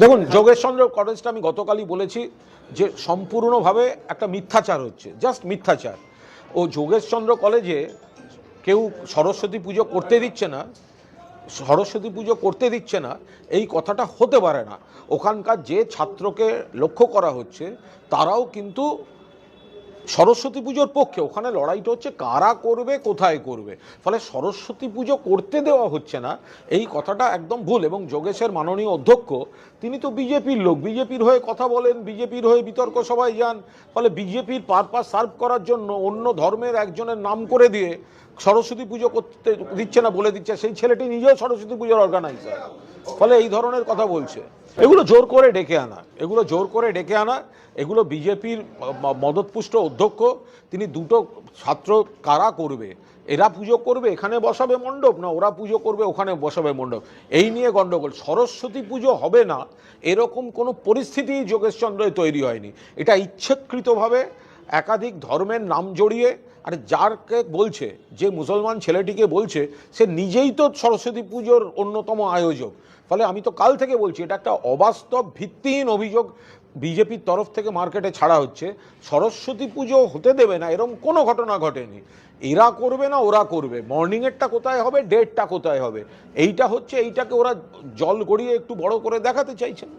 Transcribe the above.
দেখুন যোগেশ চন্দ্র কলেজটা আমি গতকালই বলেছি যে সম্পূর্ণভাবে একটা মিথ্যাচার হচ্ছে জাস্ট মিথ্যাচার। ও যোগেশ চন্দ্র কলেজে কেউ সরস্বতী পুজো করতে দিচ্ছে না, সরস্বতী পুজো করতে দিচ্ছে না, এই কথাটা হতে পারে না। ওখানকার যে ছাত্রকে লক্ষ্য করা হচ্ছে, তারাও কিন্তু সরস্বতী পুজোর পক্ষে, ওখানে লড়াইটা হচ্ছে কারা করবে, কোথায় করবে? ফলে সরস্বতী পুজো করতে দেওয়া হচ্ছে না, এই কথাটা একদম ভুল। এবং যোগেশের মাননীয় অধ্যক্ষ, তিনি তো বিজেপির লোক, বিজেপির হয়ে কথা বলেন, বিজেপির হয়ে বিতর্ক সভায় যান, ফলে বিজেপির পারপাস সার্ভ করার জন্য অন্য ধর্মের একজনের নাম করে দিয়ে সরস্বতী পুজো করতে দিচ্ছে না বলে দিচ্ছে, সেই ছেলেটি নিজেও সরস্বতী পুজোর অর্গানাইজার ফলে এই ধরনের কথা বলছে। এগুলো জোর করে ডেকে আনা। এগুলো জোর করে ডেকে আনা। এগুলো বিজেপির মদতপুষ্ট অধ্যক্ষ, তিনি দুটো ছাত্র কারা করবে? এরা পুজো করবে এখানে বসাবে মণ্ডপ না ওরা পুজো করবে ওখানে বসাবে মণ্ডপ? এই নিয়ে গণ্ডগোল সরস্বতী পুজো হবে না। এরকম কোনো পরিস্থিতি যোগেশচন্দ্রে তৈরি হয়নি। এটা ইচ্ছাকৃতভাবে একাধিক ধর্মের নাম জড়িয়ে আর যারকে বলছে, যে মুসলমান ছেলেটিকে বলছে, সে নিজেই তো সরস্বতী পুজোর অন্যতম আয়োজক। ফলে আমি তো কাল থেকে বলছি, এটা একটা অবাস্তব ভিত্তিহীন অভিযোগ বিজেপির তরফ থেকে মার্কেটে ছাড়া হচ্ছে। সরস্বতী পুজো হতে দেবে না এরকম কোনো ঘটনা ঘটেনি। এরা করবে না, ওরা করবে। মর্নিংয়েরটা কোথায় হবে, ডেটটা কোথায় হবে? এইটা হচ্ছে, এইটাকে ওরা জল গড়িয়ে একটু বড় করে দেখাতে চাইছেন।